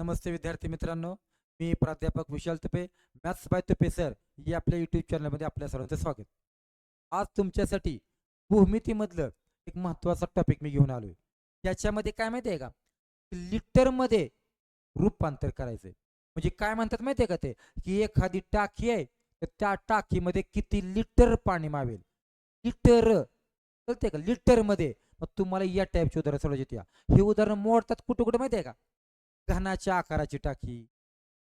नमस्ते विद्यार्थी मित्रांनो मी प्राध्यापक Vishal Tupe maths by Tupe sir या आपल्या युट्यूब चॅनलमध्ये आपल्या सर्वांचं स्वागत. आज तुमच्यासाठी भूमितीमधलं एक महत्त्वाचा टॉपिक मी घेऊन आलो आहे त्याच्यामध्ये काय माहिती आहे का? लिटरमध्ये रूपांतर करायचं म्हणजे काय म्हणतात माहिती आहे का ते? की एखादी टाकी आहे तर त्या टाकीमध्ये किती लिटर पाणी मावेल? लिटर. कळते का? लिटरमध्ये. मग तुम्हाला या टाईपची उदाहरण सोडवायची या हे उदाहरण मोडतात कुठं कुठं माहिती आहे का? घनाच्या आकाराची टाकी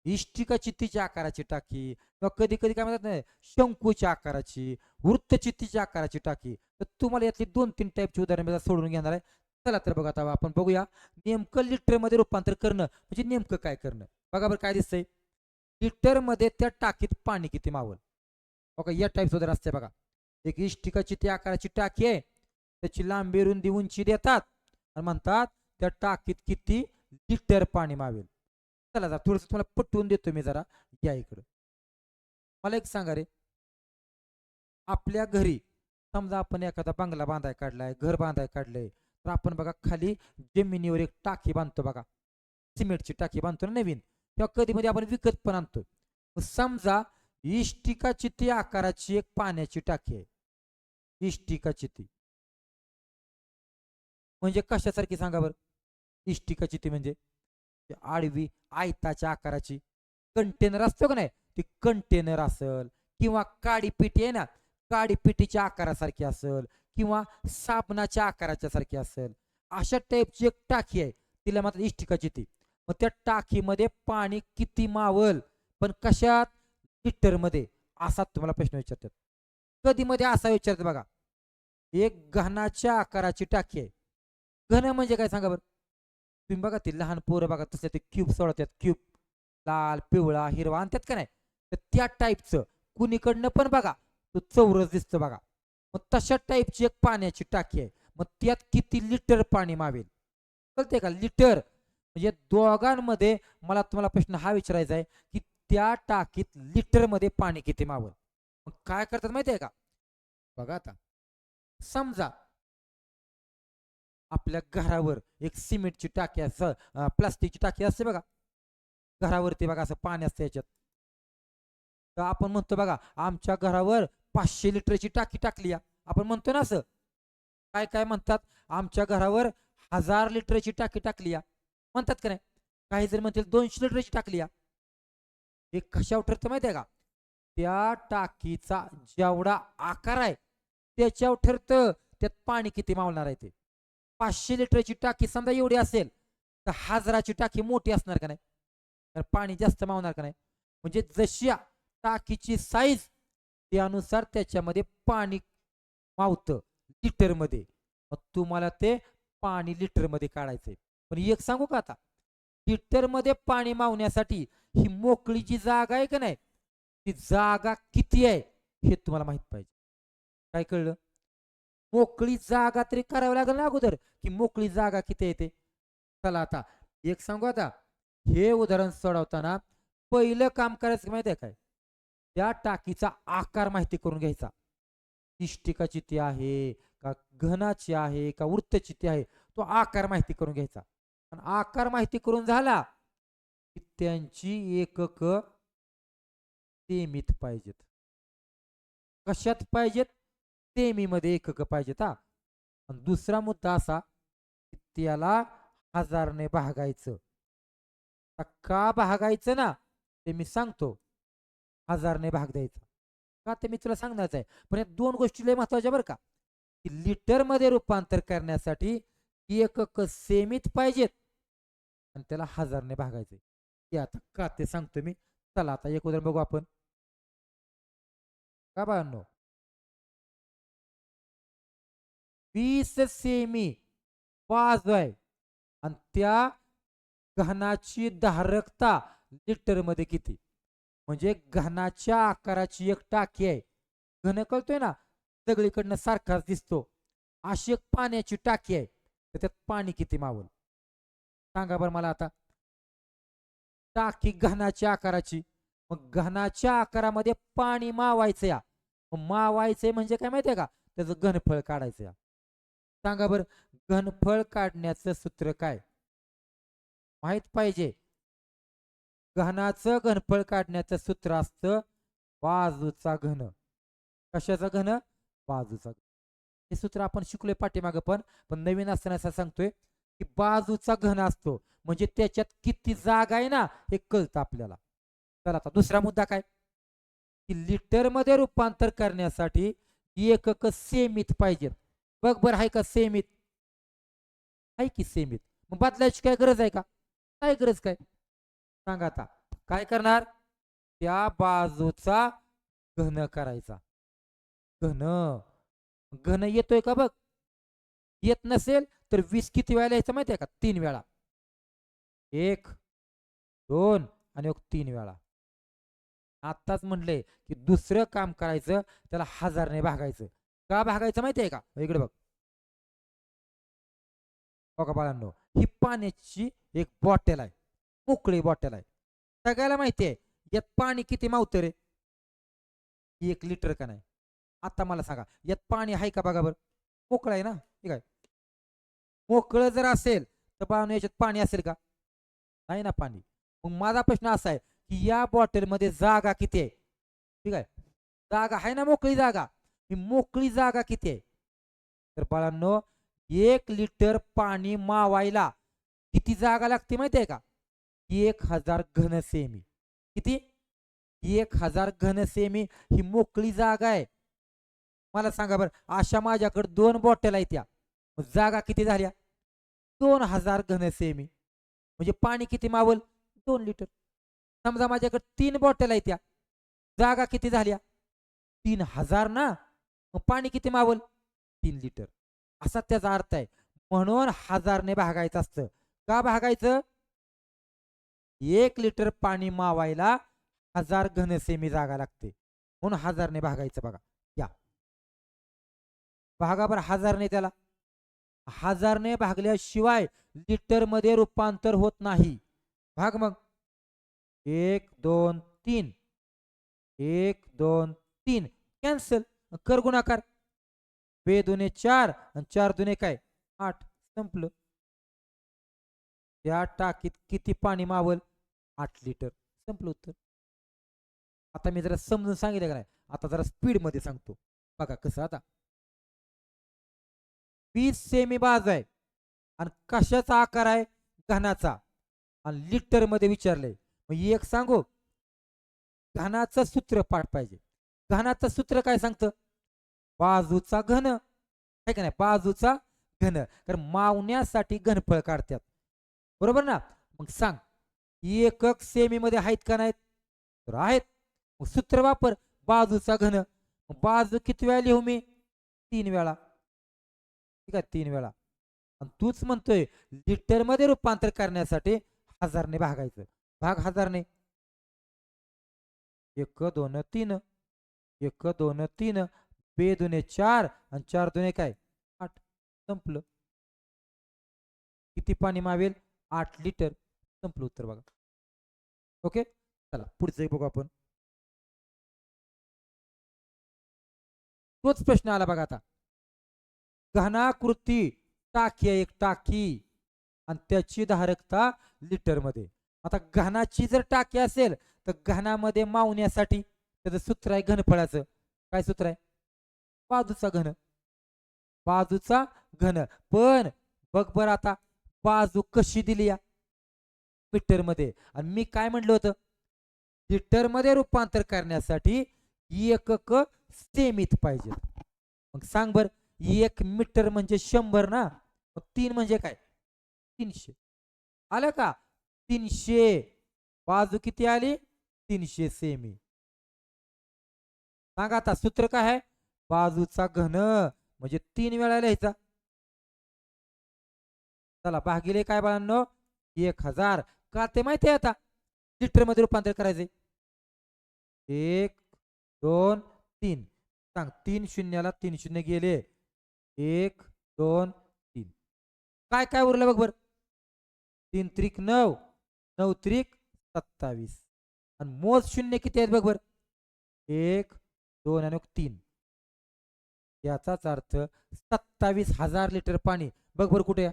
इष्टिका चित्तीच्या आकाराची टाकी किंवा कधी कधी काय म्हणतात नाही शंकूच्या आकाराची वृत्तचित्तीच्या आकाराची टाकी. तर तुम्हाला यातली दोन तीन टाईपची उदाहरण मी सोडून घेणार आहे. चला तर बघा आता आपण बघूया. नेमकं लिटरमध्ये रूपांतर करणं म्हणजे नेमकं काय करणं? बघा बरं काय दिसतंय. लिटरमध्ये त्या टाकीत पाणी किती मावल? बघा या टाईपचं उदाहरण असते बघा. एक इष्टिका चित्ती आकाराची टाकी आहे. त्याची लांबी रुंदी उंची देतात. आणि म्हणतात त्या टाकीत किती लिटर पाणी मावेल. चला जरा थोडस तुम्हाला पटवून देतो मी जरा. या इकडं. मला एक सांगा रे. आपल्या घरी समजा आपण एखादा बंगला बांधाय काढलाय घर बांधाय काढलंय तर आपण बघा खाली जमिनीवर एक टाकी बांधतो बघा. सिमेंटची टाकी बांधतो ना नवीन किंवा कधी मध्ये आपण विकत पण आणतो. समजा इष्टिकाची ती आकाराची एक पाण्याची टाकी आहे. इष्टिकाची ती. म्हणजे कशासारखी सांगा बरं. इष्टिकाची ती म्हणजे आडवी आयताच्या आकाराची कंटेनर असतो का नाही ती कंटेनर असल किंवा काडी पिठी आहे ना काडी पिठीच्या आकारासारखी असल किंवा साबणाच्या आकाराच्या सारखी असेल. अशा टाईपची एक टाकी आहे तिला मात्र इष्टिकाची ती. मग त्या टाकीमध्ये पाणी किती मावल पण कशात? लिटरमध्ये असा तुम्हाला प्रश्न विचारतात. कधी मध्ये असा विचारतात बघा. एक घनाच्या आकाराची टाकी आहे. घन म्हणजे काय सांगा बरं? तुम्ही बघा ते लहान पोरं बघा तसले ते क्यूब सोडवतात. क्यूब लाल पिवळा हिरवा आणतात का नाही? तर त्या टाईपचं कुणीकडनं पण बघा तो चौरस दिसतं बघा. मग तशा टाईपची एक पाण्याची टाकी आहे. मग त्यात किती लिटर पाणी मावेल? कळते का? लिटर म्हणजे दोघांमध्ये मला तुम्हाला प्रश्न हा विचारायचा आहे की त्या टाकीत लिटरमध्ये पाणी किती मावल? मग काय करतात माहिती आहे का? बघा आता. समजा आपल्या घरावर एक सिमेंटची टाकी असं प्लास्टिकची टाकी असते बघा. घरावरती बघा असं पाणी असतं याच्यात. तर आपण म्हणतो बघा आमच्या घरावर पाचशे लिटरची टाकी टाकली या. आपण म्हणतो ना असं. काय काय म्हणतात? आमच्या घरावर हजार लिटरची टाकी टाकली या. म्हणतात का नाही? काही जर म्हणतील दोनशे लिटरची टाकली या. हे कशावर ठरतं माहिती आहे का? त्या टाकीचा जेवढा आकार आहे त्याच्यावर ठरतं त्यात पाणी किती मावणार आहे ते? पाचशे लिटरची टाकी समजा एवढी असेल तर हजाराची टाकी मोठी असणार का नाही? तर पाणी जास्त मावणार का नाही? म्हणजे जशी टाकीची साईज त्यानुसार त्याच्यामध्ये पाणी मावतं लिटरमध्ये. मग तुम्हाला ते पाणी लिटरमध्ये काढायचंय. पण एक सांगू का आता? लिटरमध्ये पाणी मावण्यासाठी ही मोकळी जी जागा आहे का नाही? ती जागा किती आहे हे तुम्हाला माहीत पाहिजे. काय कळलं? मोकळी जागा तरी करावी लागेल ना अगोदर. की मोकळी जागा किती येते चला आता एक सांगू आता. हे उदाहरण सोडवताना पहिलं काम करायचं माहिती आहे काय? त्या टाकीचा आकार माहिती करून घ्यायचा. इष्टिकाची ती आहे का घनाची आहे का वृत्तची ती आहे तो आकार माहिती करून घ्यायचा. आणि आकार माहिती करून झाला की त्यांची एकक सेमीत पाहिजेत. कशात पाहिजेत? सेमीमध्ये एकक पाहिजेत हा आणि दुसरा मुद्दा असा की त्याला हजारने भागायचं. का भागायचं ना ते मी सांगतो. हजारने भाग द्यायचा. का ते मी तुला सांगणारच आहे. पण या दोन गोष्टी लय महत्त्वाच्या बरं का. की लिटरमध्ये रूपांतर करण्यासाठी एकक सेमीत पाहिजेत. आणि त्याला हजारने भागायचे हे आता का ते सांगतो मी. चला आता एक उदाहरण बघू आपण. का बाळांनो? वीस सेमी वाज आहे. आणि त्या घनाची धारकता लिटरमध्ये किती? म्हणजे घनाच्या आकाराची एक टाकी आहे. घन कळतोय ना? सगळीकडनं सारखाच दिसतो. अशी एक पाण्याची टाकी आहे. तर त्यात पाणी किती मावल? सांगा बरं मला आता. टाकी घनाच्या आकाराची. मग घनाच्या आकारामध्ये पाणी मावायचं या. मग मावायचंय म्हणजे काय माहितीये का? त्याचं घनफळ काढायचं या. सांगा बरं घनफळ काढण्याचं सूत्र काय? माहीत पाहिजे. घनाचं घनफळ काढण्याचं सूत्र असतं बाजूचा घन. कशाचा घन? बाजूचा घन. हे सूत्र आपण शिकलोय पाठीमागं पण पण नवीन असताना असं सांगतोय की बाजूचा घन असतो. म्हणजे त्याच्यात किती जागा आहे ना हे कळतं आपल्याला. तर आता दुसरा मुद्दा काय? की लिटरमध्ये रूपांतर करण्यासाठी एकक सेमीत पाहिजेत. बघ बरं आहे का सेमित आहे की सेमित मग बदलायची काय गरज आहे का? काय गरज काय? सांगा आता. काय करणार? त्या बाजूचा घन करायचा. घन. घन येतोय का बघ? येत नसेल तर वीस किती वेळा लिहायचं माहिती आहे का? तीन वेळा. एक दोन आणि एक तीन वेळा. आत्ताच म्हणले की दुसरं काम करायचं त्याला हजारने भागायचं. का भागायचं माहिती आहे का? हो, इकडे बघ. बघा बाळांनो ही पाण्याची एक बॉटल आहे. मोकळी बॉटल आहे. सगळ्याला माहिती आहे यात पाणी किती मावतं रे? एक लिटर का नाही? आता मला सांगा यात पाणी आहे का बघा बरं? मोकळं आहे ना? ठीक आहे. मोकळं जर असेल तर बाळांनो याच्यात पाणी असेल का? नाही ना पाणी. मग माझा प्रश्न असा आहे की या बॉटलमध्ये जागा किती आहे? ठीक आहे. जागा आहे ना मोकळी जागा? ही मोकळी जागा किती आहे? तर बाळांनो एक लिटर पाणी मावायला किती जागा लागते माहिती आहे का? एक हजार घन सेमी. किती? एक हजार घन सेमी ही मोकळी जागा आहे. मला सांगा बरं अशा माझ्याकडे दोन बॉटल आहेत त्या जागा किती झाल्या? दोन हजार घन सेमी. म्हणजे पाणी किती मावल? दोन लिटर. समजा माझ्याकडे तीन बॉटल आहेत त्या जागा किती झाल्या? तीन हजार ना? मग पाणी किती मावल? तीन लिटर. असा त्याचा अर्थ आहे. म्हणून हजारने भागायचं असतं. का भागायचं? एक लिटर पाणी मावायला हजार घनसेमी जागा लागते. म्हणून हजारने भागायचं बघा. या. भागा हजारने त्याला. हजारने भागल्याशिवाय लिटरमध्ये रूपांतर होत नाही. भाग मग. एक दोन तीन. एक दोन तीन. कॅन्सल. कर गुणाकार. बे दुने चार आणि चार दुने काय? आठ. संपलं. त्या टाकीत किती पाणी मावल? आठ लिटर. संपलं उत्तर. आता मी जरा समजून सांगितलं का नाही? आता जरा स्पीडमध्ये सांगतो. बघा कसं आता. वीस सेमी बाज आहे. आणि कशाचा आकार आहे? घनाचा. आणि लिटरमध्ये विचारलंय. मग एक सांगू? घनाचं सूत्र पाठ पाहिजे. घनाचं सूत्र काय सांगतं? बाजूचा घन. आहे का नाही? बाजूचा घन. कारण मावण्यासाठी घनफळ काढतात. बरोबर ना? मग सांग एकक सेमी मध्ये आहेत का नाहीत? तर आहेत. मग सूत्र वापर बाजूचा घन. बाजू किती वेळा लिहू मी? तीन वेळा. ठीक आहे तीन वेळा. आणि तूच म्हणतोय लिटरमध्ये रूपांतर करण्यासाठी हजारने भागायचं. भाग हजारने. एक दोन तीन. एक दोन तीन बे दुने चार आणि चार दुने काय? आठ. संपलं. किती पाणी मावेल? आठ लिटर. संपलं उत्तर बघा. ओके? चला पुढचं बघू आपण. तोच प्रश्न आला बघा आता. घनाकृती टाकी एक टाकी आणि त्याची धारकता लिटरमध्ये आता घनाची जर टाकी असेल तर घनामध्ये मावण्यासाठी त्याचं सूत्र आहे घनफळाचं. काय सूत्र आहे? बाजूचा घन. बाजूचा घन. पण बघ बर आता बाजू कशी दिली या? मीटरमध्ये आणि मी काय म्हणलं होतं? लिटरमध्ये रूपांतर करण्यासाठी एकक सेमीत पाहिजे. मग सांग बर एक मीटर म्हणजे शंभर ना? मग तीन म्हणजे काय? तीनशे. आलं का? तीनशे. बाजू किती आली? तीनशे सेमी. सांगा आता सूत्र काय आहे? बाजूचा घन म्हणजे तीन वेळा लिहायचा. चला भागिले काय बाळांनो? एक हजार. का ते माहिती आहे आता? लिटरमध्ये रूपांतर करायचे एक दोन तीन. सांग तीन शून्याला तीन शून्य गेले. एक दोन तीन. काय काय उरलं बघ बर? तीन त्रिक नऊ. नऊ त्रिक सत्तावीस. आणि मोज शून्य किती आहेत बघ बर? एक दोन आणि तीन. याचाच अर्थ सत्तावीस हजार लिटर पाणी. बघ बर कुठे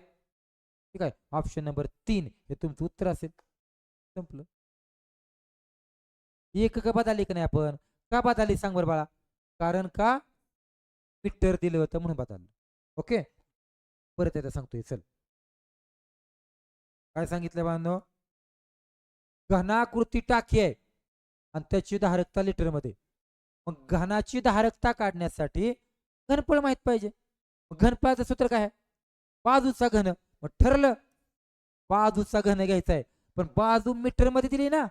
ठीक आहे. ऑप्शन नंबर तीन. हे तुमचं उत्तर असेल. संपलं. एक एकक आली का नाही आपण? का आली सांग बरं बाळा. कारण का? मीटर दिलं होतं म्हणून बदललं. ओके? परत एकदा सांगतोय. चल. काय सांगितलं बांधव घनाकृती टाकी आहे. आणि त्याची धारकता लिटरमध्ये. मग घनाची धारकता काढण्यासाठी घनफळ माहीत पाहिजे. मग घनफळाचं सूत्र काय आहे? बाजूचा घन. मग ठरलं बाजूचा घन घ्यायचा आहे. पण बाजू मीटरमध्ये दिली ना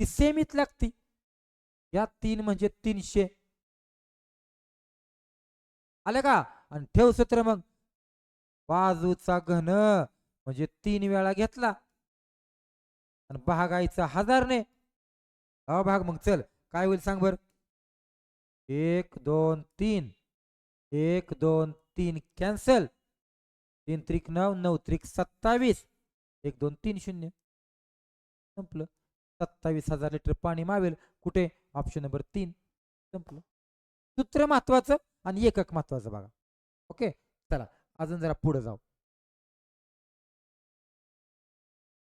ती सेमीत लागती. या तीन म्हणजे तीनशे. आलं का? आणि ठेव सूत्र मग. बाजूचा घन म्हणजे तीन वेळा घेतला. आणि भागायचा हजारने. हा भाग मग चल. काय होईल सांग बरं? एक दोन तीन. एक दोन तीन. कॅन्सल तीन त्रिक नऊ नऊ त्रिक सत्तावीस. एक दोन तीन शून्य. संपलं. सत्तावीस हजार लिटर पाणी मावेल. कुठे? ऑप्शन नंबर तीन. संपलं. सूत्र महत्वाचं आणि एकक महत्वाचं बघा. ओके? चला अजून जरा पुढे जाऊ.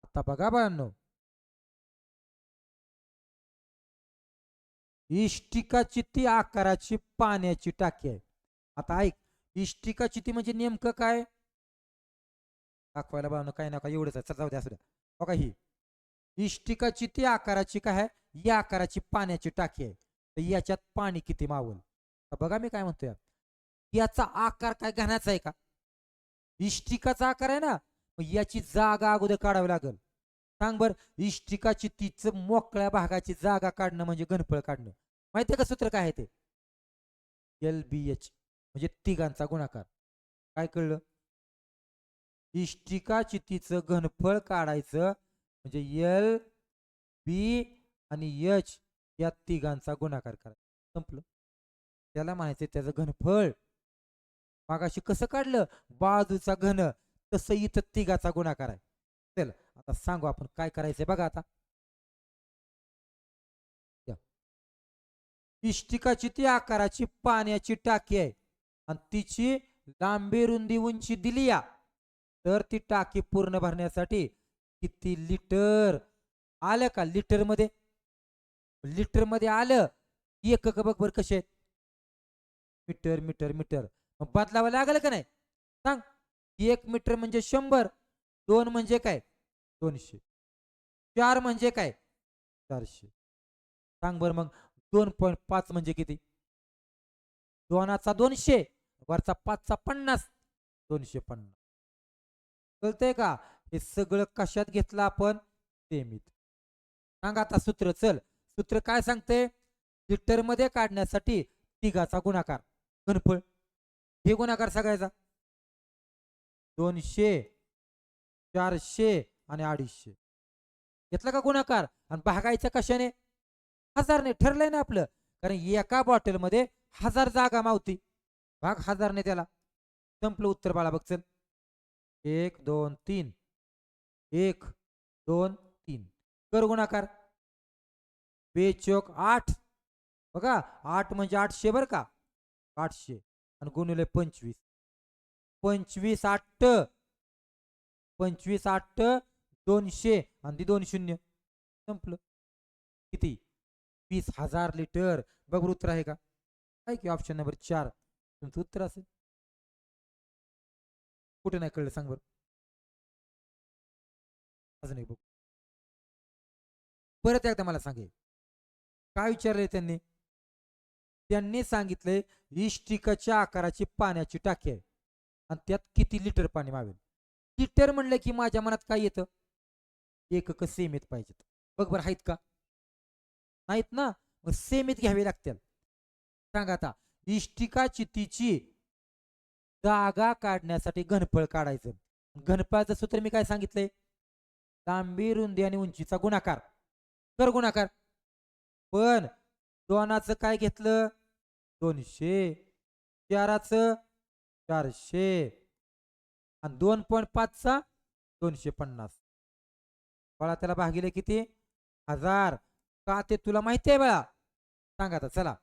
आता बघा बाळांनो. इष्टिकाची ती आकाराची पाण्याची टाकी आहे. आता ऐक इष्टिकाची ती म्हणजे नेमकं काय? दाखवायला बाळांनो काय नका एवढंच आहे. जाऊ द्या असू द्या. बघा ही. इष्टिकाची ती आकाराची काय आहे? या आकाराची पाण्याची टाकी आहे. तर याच्यात पाणी किती मावल? बघा मी काय म्हणतोय. याचा आकार काय घाण्याचा आहे का? इष्टिकाचा आकार आहे ना. याची जागा अगोदर काढावी लागेल. सांग बर इष्टिकाची तीच मोकळ्या भागाची जागा काढणं म्हणजे घनफळ काढणं. माहितीये का सूत्र काय आहे ते? एल बी एच म्हणजे तिघांचा गुणाकार. काय कळलं? इष्टिका चितीचं घनफळ काढायचं म्हणजे एल बी आणि एच या तिघांचा गुणाकार करायचा संपलं. त्याला म्हणायचं त्याचं घनफळ. मागाशी कसं काढलं? बाजूचा घन. तसं इथं तिघाचा गुणाकार आहे. चला. आता सांगू आपण काय करायचंय बघा आता. इष्टिकाची ती आकाराची पाण्याची टाकी आहे. आणि तिची लांबी रुंदी उंची दिली या. तर ती टाकी पूर्ण भरण्यासाठी किती लिटर आलं का लिटरमध्ये? लिटरमध्ये आलं. एकक बघ बर कसे आहेत. Metre metre metre. मग बदलावं लागलं का नाही? सांग. एक मीटर म्हणजे शंभर. दोन म्हणजे काय? दोनशे. चार म्हणजे काय? चारशे. सांग बरं मग दोन पॉईंट पाच म्हणजे किती? दोनाचा दोनशे वरचा पाचचा पन्नास. दोनशे पन्नास. कळतंय का? हे सगळं कशात घेतलं आपण? सेमीत. सांग आता सूत्र चल. सूत्र काय सांगते लिटरमध्ये काढण्यासाठी तिघाचा गुणाकार. घनफळ. हे गुणाकार सगळ्याचा. दोनशे चारशे आणि अडीचशे. घेतला का गुणाकार? आणि भागायचं कशाने? हजारने. ठरलंय ना आपलं. कारण एका बॉटलमध्ये हजार जागा मावती. भाग हजारने त्याला. संपलं उत्तर बाळा बघ चल एक दोन तीन. एक दोन तीन. कर गुणाकार. बेचोक आठ. बघा आठ म्हणजे आठशे बरं का? आठशे. आणि गुणिले पंचवीस. पंचवीस आठ. पंचवीस आठ दोनशे आणि ती दोन शून्य. संपलं. किती? वीस हजार लिटर. बघ उत्तर आहे का? काय की ऑप्शन नंबर चार? तुमचं उत्तर असेल. कुठे नाही कळलं सांग बरं. अजून एक बघ. परत एकदा मला सांगे काय विचारले त्यांनी? त्यांनी सांगितले इष्टिकाच्या आकाराची पाण्याची टाकी आहे. आणि त्यात किती लिटर पाणी मावेल? लिटर म्हणलं की माझ्या मनात काय येतं? एकक सेमीत पाहिजेत. बघ बरं आहेत का? नाहीत ना? मग सेमीत घ्यावे लागतील. सांगा आता इष्टिका चितीची जागा काढण्यासाठी घनफळ काढायचं. घनफळाचं सूत्र मी काय सांगितलंय? लांबी रुंदी आणि उंचीचा गुणाकार. कर गुणाकार. पण दोनाचं काय घेतलं? दोनशे. चाराचं चारशे. आणि दोन पॉईंट पाचचा दोनशे पन्नास. बाळा त्याला भागिले किती? हजार. का ते तुला माहिती आहे बाळा? सांगा आता चला.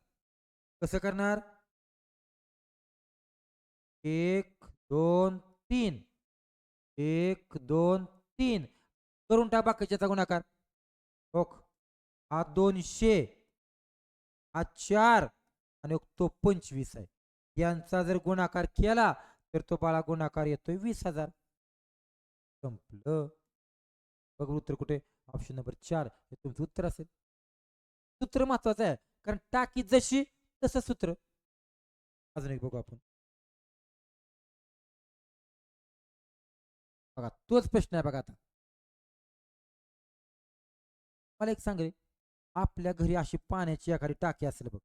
कसं करणार? एक दोन तीन. एक दोन तीन. करून टाक बाकीच्याचा गुणाकार. ओक. हा दोनशे. हा चार. आणि तो पंचवीस आहे. यांचा जर गुणाकार केला तर तो बाळा गुणाकार येतोय वीस हजार. संपलं. बघ उत्तर कुठे? ऑप्शन नंबर चार. हे तुमचं उत्तर असेल. सूत्र महत्वाचं आहे कारण टाकी जशी तसं सूत्र. अजून एक बघू आपण. बघा तोच प्रश्न आहे बघा आता. मला एक सांग रे. आपल्या घरी अशी पाण्याची एखादी टाकी असेल बघ.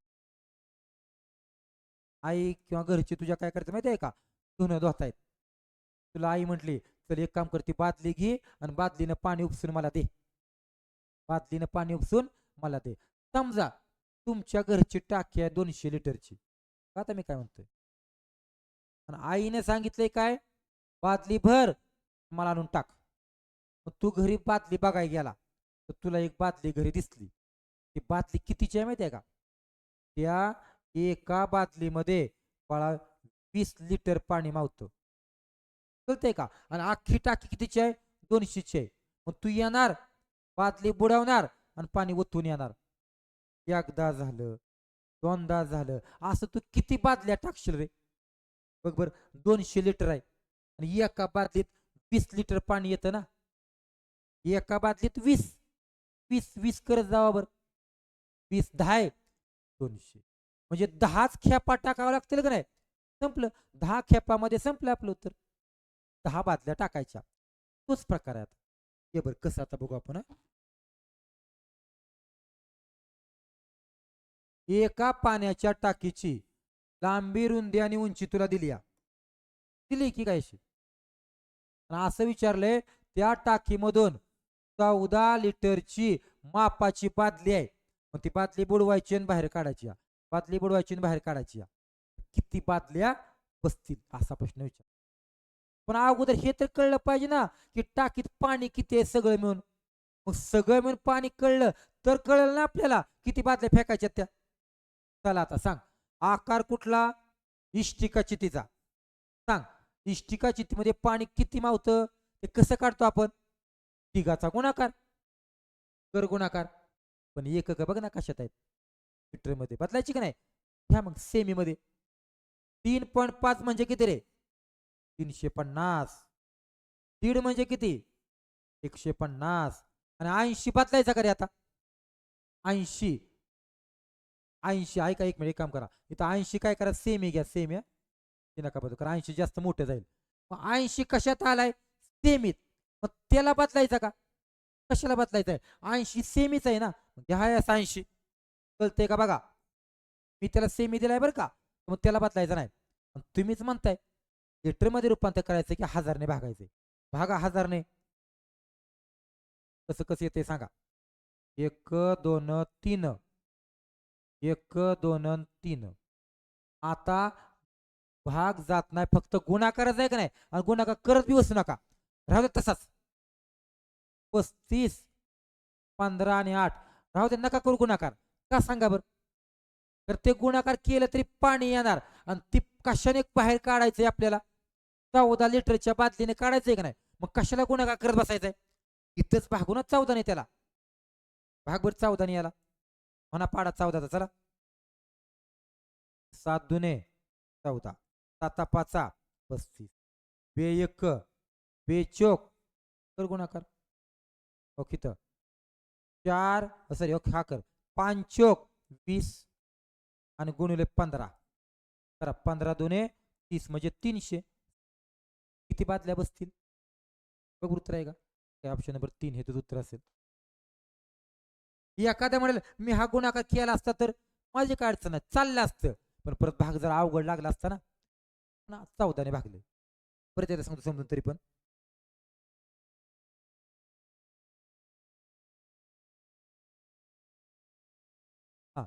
आई किंवा घरची तुझ्या काय करते माहिती आहे का? धुणं धुतायत. तुला आई म्हटली चल एक काम करते बादली घे आणि बादलीनं पाणी उपसून मला दे. बादलीनं पाणी उपसून मला दे. समजा तुमच्या घरची टाकी आहे दोनशे लिटरची. आता मी काय म्हणतोय? आणि आईने सांगितलंय काय? बादली भर मला आणून टाक. तू घरी बादली बघायला गेला तर तुला एक बादली घरी दिसली. ती बादली कितीची आहे माहिती आहे का? त्या एका बादलीमध्ये बाळा वीस लिटर पाणी मावतं. कळतंय का? आणि अख्खी टाकी कितीची आहे? दोनशेची आहे. मग तू येणार बादली बुडवणार आणि पाणी ओतून येणार. एकदा झालं दोनदा झालं. असं तू किती बादल्या टाकशील रे? बघ बर दोनशे लिटर आहे. आणि एका बादलीत वीस लिटर पाणी येतं ना? एका बादलीत वीस. वीस वीस करत जावा बर. वीस दहा आहे. दोनशे. म्हणजे दहाच खेपा टाकावं लागतील का नाही? संपलं. दहा खेपामध्ये संपलं आपलं उत्तर. दहा बादल्या टाकायच्या तोच प्रकार आहे आता हे बरं कसं आता बघू आपण एका पाण्याच्या टाकीची लांबी रुंदी आणि उंची तुला दिली या दिली की काय अशी? असं विचारलंय त्या टाकीमधून चौदा लिटरची मापाची बादली आहे मग ती बादली बुडवायची आणि बाहेर काढायची या. बादली बुडवायची आणि बाहेर काढायची या. किती बादल्या बसतील असा प्रश्न विचार पण अगोदर हे तर कळलं पाहिजे ना की टाकीत पाणी किती आहे सगळं मिळून. मग सगळं मिळून पाणी कळलं तर कळलं ना आपल्याला किती बादल्या फेकायच्या त्या. चला आता सांग आकार कुठला? इष्टिका चितीचा. सांग इष्टिका चितीमध्ये पाणी किती मावतं? ते कसं काढतो आपण? तिघाचा गुणाकार. कर गुणाकार. पण एकक बघ ना कशात आहेत. मीटरमध्ये बदलायची का नाही? घ्या मग सेमी मध्ये तीन पॉईंट पाच म्हणजे किती रे? तीनशे पन्नास. दीड म्हणजे किती? एकशे पन्नास. आणि ऐंशी बदलायचा का रे आता? ऐंशी. ऐंशी. ऐका एक मिनिट काम करा. इथं ऐंशी काय करा? सेमी घ्या सेमी ते नका बदल करा ऐंशी जास्त मोठं जाईल. मग ऐंशी कशात आलाय? सेमीत मग त्याला बदलायचा का? कशाला बदलायचं आहे? ऐंशी सेमीच आहे ना? मग असं ऐंशी. कळतंय का बघा? मी त्याला सेमी दिलाय बरं का? मग त्याला बदलायचं नाही. तुम्हीच म्हणताय. लिटरमध्ये रूपांतर करायचं की हजारने भागायचे? भागा हजारने. कसं कसं येते सांगा. एक दोन तीन. एक दोन तीन. आता भाग जात नाही फक्त गुणाकारच आहे का नाही? आणि गुणाकार करत बी बसू नका. राहू दे तसाच. पस्तीस पंधरा आणि आठ. राहू दे नका करू गुणाकार. का सांगा बरं? तर ते गुणाकार केलं तरी पाणी येणार. आणि ती कशाने बाहेर काढायचंय आपल्याला? चौदा लिटरच्या बादलीने काढायचंय का नाही? मग कशाला गुणाकार करत बसायचंय? इथंच भागूनच चौदाने त्याला. भागभर चौदाने याला. म्हणा पाडा चौदाचा चला. सात दुने चौदा. साता पाचा पस्तीस. बे एक बे चोक. कर गुणाकार ओके तर चार सॉरी ओके हा कर. पाच चोक वीस आणि गुणिले पंधरा. करा पंधरा दोने तीस म्हणजे तीनशे. किती बादल्या बसतील? बघ उत्तर आहे का? ऑप्शन नंबर तीन हे तुझं उत्तर असेल. एखाद्या म्हणेल मी हा गुणाकार केला असता तर माझी काय अडचण चाललं असतं. पण परत भाग जर अवघड लागला असता ना? चौदाने भागले. परत एकदा सांगतो समजून तरी पण. हा.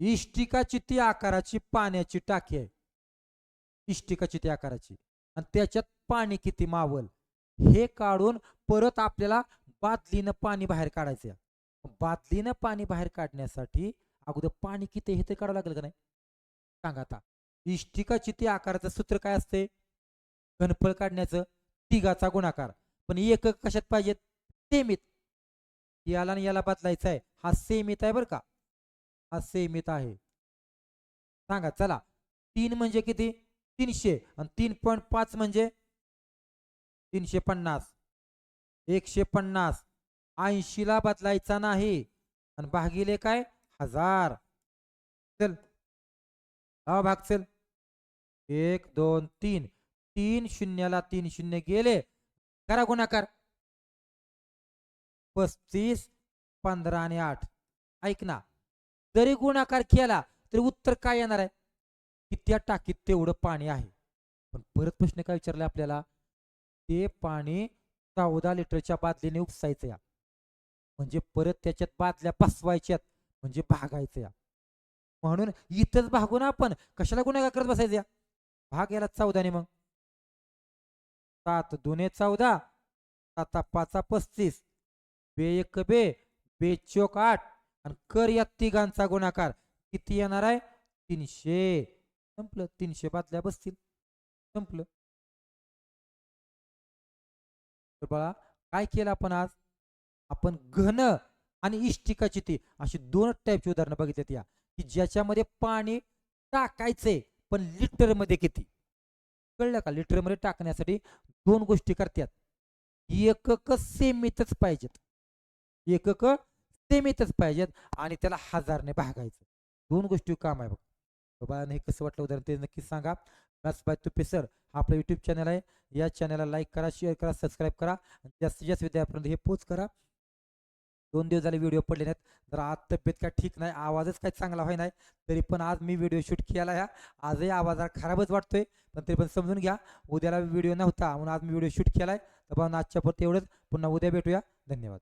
इष्टिकाची ती आकाराची पाण्याची टाकी आहे. इष्टिकाची ती आकाराची. आणि त्याच्यात पाणी किती मावल? हे काढून परत आपल्याला बादलीनं पाणी बाहेर काढायचं बादलीनं पाणी बाहेर काढण्यासाठी अगोदर पाणी किती आहे हे तर काढावं लागेल का नाही? सांगा आता. इष्टिका चिती आकाराचं सूत्र काय असते घनफळ काढण्याचं तिघाचा गुणाकार. पण एक कशात पाहिजेत? सेमित. याला आणि याला बदलायचा आहे. हा सेमित आहे बरं का. हा सेमित आहे. सांगा चला. तीन म्हणजे किती? तीनशे आणि तीन पॉईंट पाच म्हणजे तीनशे पन्नास. एकशे पन्नास. ऐंशीला बदलायचा नाही. आणि भागिले काय? हजार. चल. हा भाग चल. एक दोन तीन. तीन शून्याला तीन शून्य गेले. करा गुणाकार. पस्तीस पंधरा आणि आठ. ऐक ना. जरी गुणाकार केला तरी उत्तर काय येणार आहे? की त्या टाकीत तेवढं पाणी आहे. पण परत प्रश्न काय विचारला आपल्याला? ते पाणी चौदा लिटरच्या बादलीने उपसायचं या. म्हणजे परत त्याच्यात बादल्या पसवायच्यात म्हणजे भागायचं या. म्हणून इथंच भागू ना आपण. कशाला गुन्हेगार करत बसायचं या? भाग याला चौदाने मग. सात दोने चौदा साता पाचा पस्तीस बे एक बे बे चोक आठ आणि कर या तिघांचा गुणाकार. किती येणार आहे? तीनशे. संपलं. तीनशे बादल्या बसतील. संपलं. तर बाळा काय केलं आपण आज? आपण घन आणि इष्टिकाची ती अशी दोन टाईपची उदाहरणं बघितली या. की ज्याच्यामध्ये पाणी टाकायचंय पण लिटरमध्ये किती? कळलं का? लिटरमध्ये टाकण्यासाठी दोन गोष्टी करतात. एकक सेमीतच पाहिजेत. एकक सेमीतच पाहिजेत आणि त्याला हजारने भागायचं. दोन गोष्टी काम आहे बघ. बाबा हे कसं वाटलं उदाहरण ते नक्कीच सांगा. मॅथ्स बाय तुपे सर हा आपला युट्यूब चॅनल आहे. या चॅनलला लाईक करा शेअर करा सबस्क्राईब करा. आणि जास्तीत जास्त विद्यार्थ्यांपर्यंत हे पोच करा. दोन दिवस झाले व्हिडिओ पडले नाहीत. जर आज तब्येत काय ठीक नाही आवाजच काय चांगला व्हाय नाही तरी पण आज मी व्हिडिओ शूट केला ह्या आजही आवाज खराबच वाटतोय पण तरी पण समजून घ्या. उद्याला व्हिडिओ नव्हता म्हणून आज मी व्हिडिओ शूट केला आहे. तर पण आजच्या परत एवढंच. पुन्हा उद्या भेटूया. धन्यवाद.